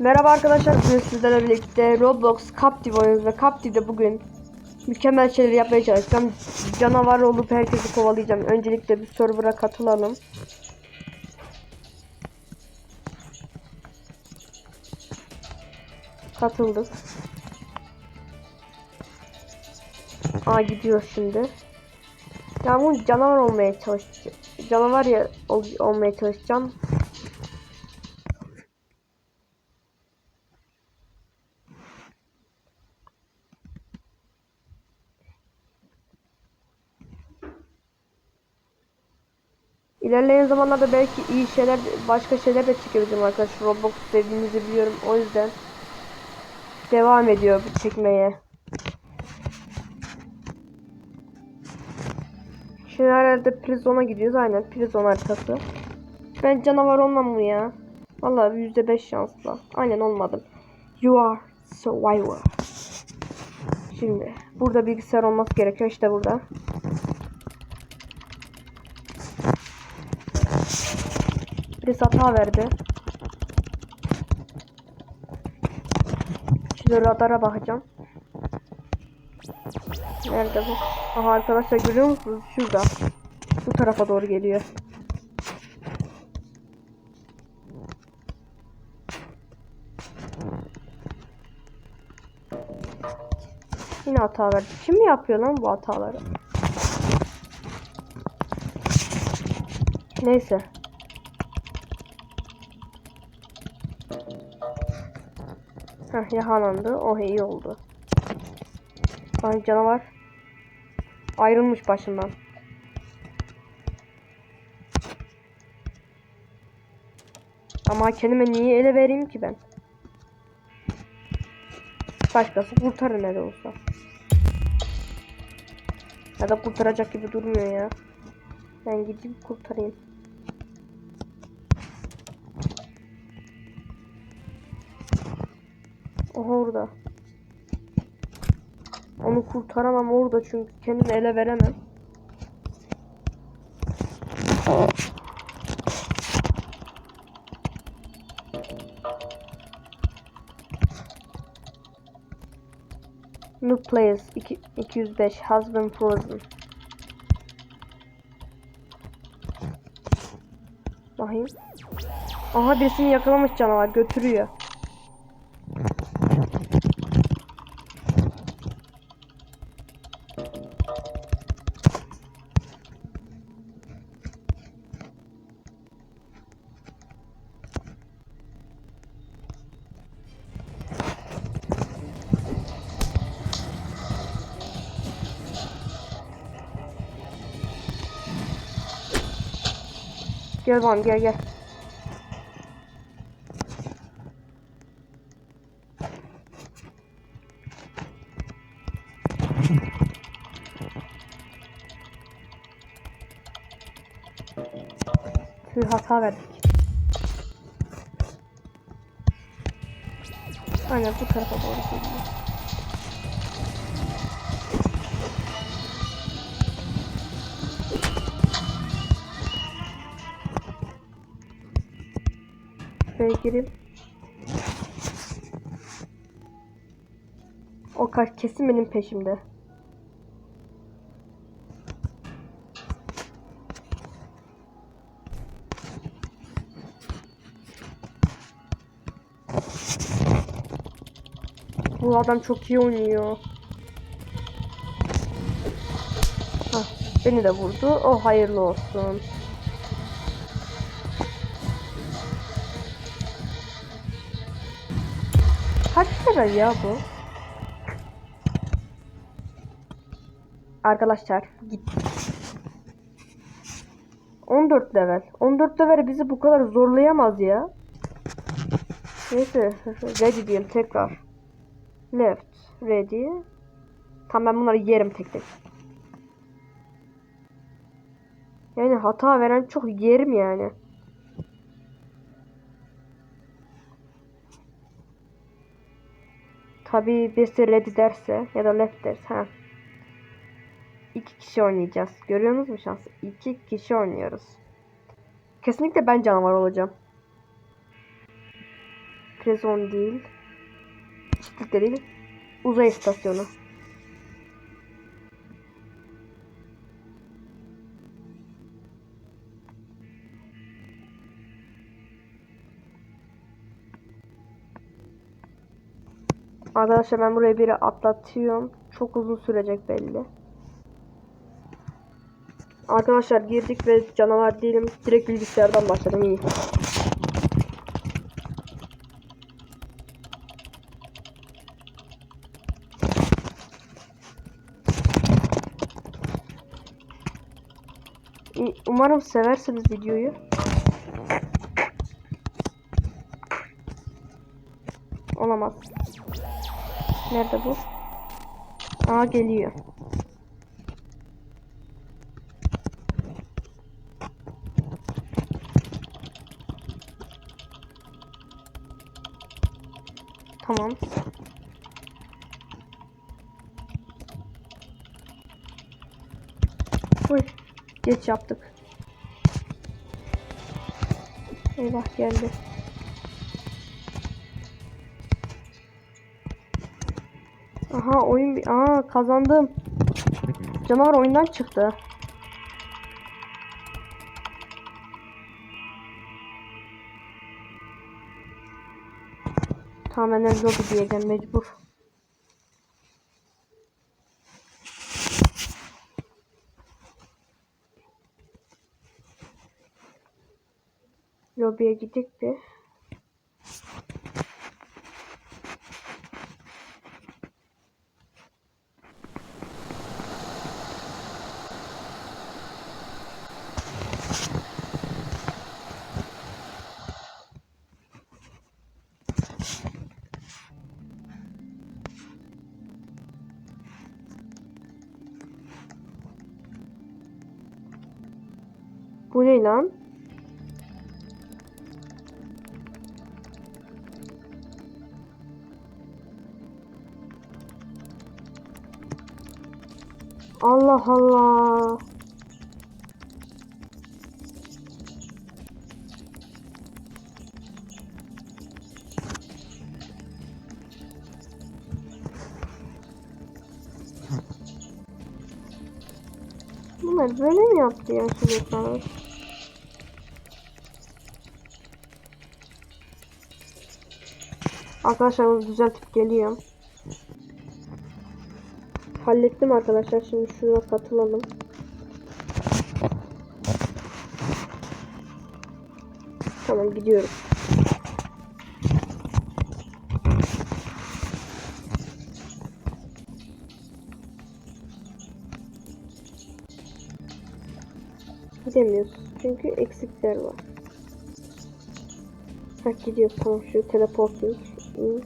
Merhaba arkadaşlar, bugün sizlerle birlikte Roblox Captive oynuyoruz ve Captive'de bugün mükemmel şeyler yapmaya çalışacağım. Canavar olup herkesi kovalayacağım. Öncelikle bir server'a katılalım. Katıldık. Aa gidiyor şimdi. Ya bu canavar olmaya çalışacağım. Canavar ya ol- olmaya çalışacağım. İlerleyen zamanlarda belki iyi şeyler, başka şeyler de çekebilirim arkadaşlar. Roblox sevdiğinizi biliyorum. O yüzden devam ediyor çekmeye. Şimdi herhalde prizona gidiyoruz. Aynen prizon haritası. Ben canavar olmam mı ya? Vallahi yüzde beş şansla. Aynen olmadım. You are survivor. Şimdi burada bilgisayar olması gerekiyor. İşte burada. Birisi hata verdi. Şimdi radara bakacağım. Nerede bu? Aha arkadaşlar görüyor musunuz? Şurada. Bu tarafa doğru geliyor. Yine hata verdi. Kim yapıyor lan bu hataları? Neyse. Heh yakalandı. Oh iyi oldu. Lan canavar ayrılmış başından. Ama kendime niye ele vereyim ki ben? Başkası kurtarır ne de olsa. Ya da kurtaracak gibi durmuyor ya. Ben gidip kurtarayım. Orada. Onu kurtaramam orada çünkü kendimi ele veremem. New players 2, 205 has been frozen. Bakayım. Aha birisini yakalamış canavar götürüyor. Gel bakalım gel gel. Tüh hata verdik. Aynen bu tarafa doğru gidiyor. Şuraya girip O kaç kesin benim peşimde. Bu adam çok iyi oynuyor. Hah, beni de vurdu. O hayırlı olsun. Kaç lira ya bu? Arkadaşlar git. 14 level. 14 level bizi bu kadar zorlayamaz ya. Neyse ready diyelim tekrar. Left ready. Tamam ben bunları yerim tek tek. Yani hata veren çok yerim yani. Tabii birisi ready derse ya da left derse. Ha. İki kişi oynayacağız. Görüyor musunuz şansı? İki kişi oynuyoruz. Kesinlikle ben canavar olacağım. Prison değil. Çiftlik de değil. Uzay istasyonu. Arkadaşlar ben buraya biri atlatıyorum. Çok uzun sürecek belli. Arkadaşlar girdik ve canavar değilim. Direkt bilgisayardan başladım iyi. Umarım seversiniz videoyu. Olamaz. Nerede bu? Aa geliyor. Tamam. Uy, geç yaptık. Eyvah geldi. Aha oyun. Aa kazandım. Canavar oyundan çıktı. Tamam ben lobi diyeceğim mecbur. Lobiye gidip bir. Ne lan? Allah Allah. Bunlar böyle mi yaptı ya çocuklar? Arkadaşlar onu düzeltip geliyorum. Hallettim arkadaşlar. Şimdi şuna katılalım. Tamam gidiyorum. Gidemiyoruz. Çünkü eksikler var. Ha gidiyoruz tamam şu teleporting. İyi.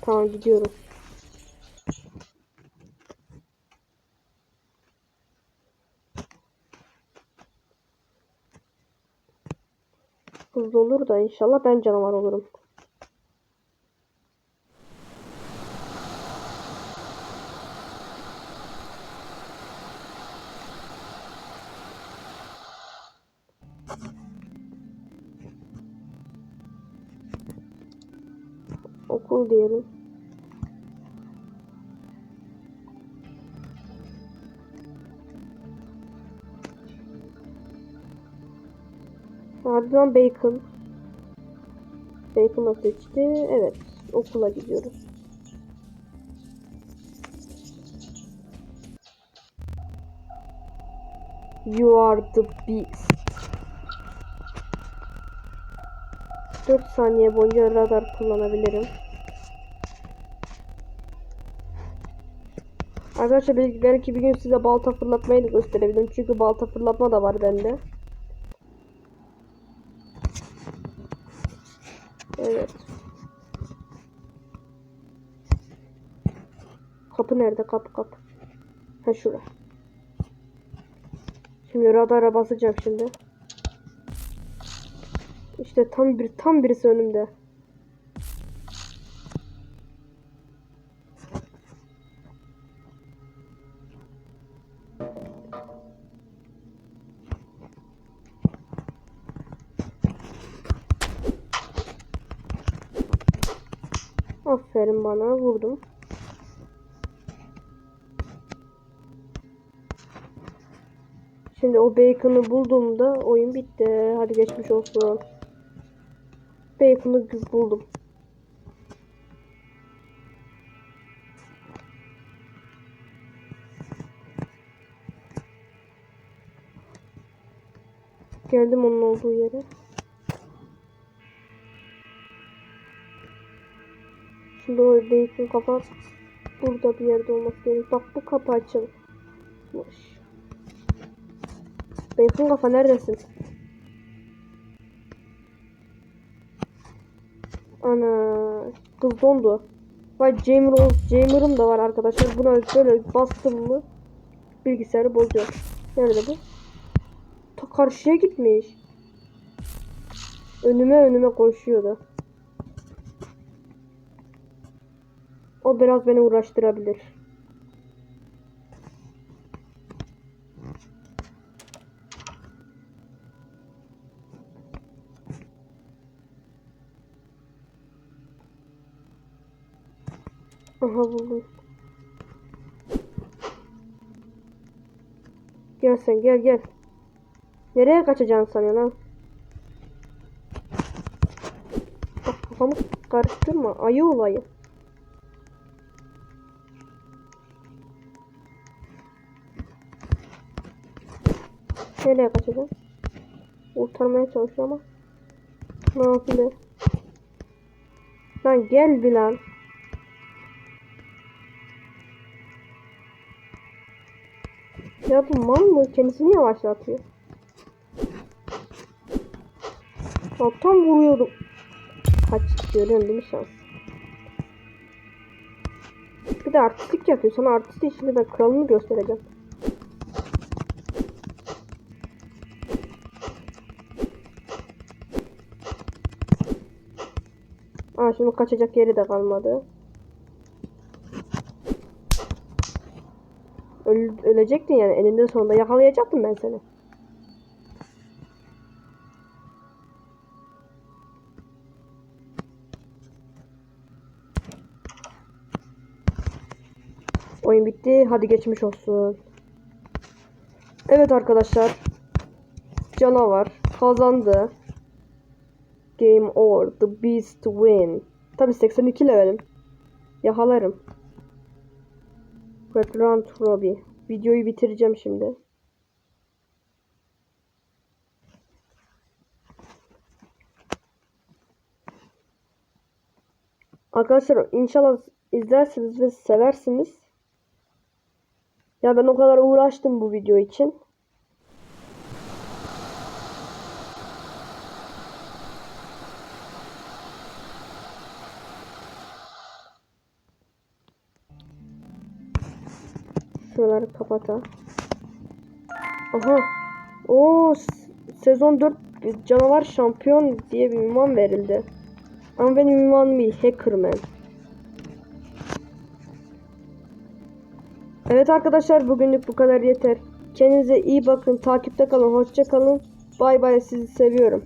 Tamam gidiyorum. Hızlı olur da inşallah ben canavar olurum. Okul diyelim. Ardından Bacon. Bacon'la seçti. Evet. Okula gidiyoruz. You are the beast. 4 saniye boyunca radar kullanabilirim. Arkadaşlar belki, bir gün size balta fırlatmayı da gösterebilirim. Çünkü balta fırlatma da var bende. Evet. Kapı nerede? Kapı kapı. Ha şura. Şimdi radara basacağım şimdi. İşte tam bir tam birisi önümde. Aferin bana vurdum. Şimdi o bacon'ı bulduğumda oyun bitti. Hadi geçmiş olsun. Bacon'ı buldum. Geldim onun olduğu yere. Şimdi o bacon kafa burada bir yerde olması gerek. Bak bu kapı açılmış. Bacon kafa neredesin? Ana kız dondu. Vay Jamer, Jamer'ım da var arkadaşlar. Buna böyle bastım mı bilgisayarı bozuyor. Nerede bu? Ta karşıya gitmiş. Önüme önüme koşuyordu. O biraz beni uğraştırabilir. Aha buldum. Gel sen gel gel. Nereye kaçacaksın sanıyorsun lan? Bak kafamı karıştırma. Ayı olayı. Nereye kaçacağım? Kurtarmaya çalışıyor ama. Ne yapayım? Lan gel bir lan. Ya bu mal mı? Kendisini yavaşlatıyor. Ya tam vuruyordum. Kaç görüyorsun değil mi şans? Bir de artistlik yapıyor. Sana artist işini ben kralını göstereceğim. Aa şimdi kaçacak yeri de kalmadı. Öl ölecektin yani eninde sonunda yakalayacaktım ben seni. Oyun bitti. Hadi geçmiş olsun. Evet arkadaşlar. Canavar kazandı. Game over. The Beast win. Tabi 82 levelim. Yakalarım. Background Robbie. Videoyu bitireceğim şimdi. Arkadaşlar inşallah izlersiniz ve seversiniz. Ya ben o kadar uğraştım bu video için. Şuraları kapata. Aha. O sezon 4 canavar şampiyon diye bir ünvan verildi. Ama benim ünvanım iyi. Hackerman. Evet arkadaşlar bugünlük bu kadar yeter. Kendinize iyi bakın. Takipte kalın. Hoşça kalın. Bay bay sizi seviyorum.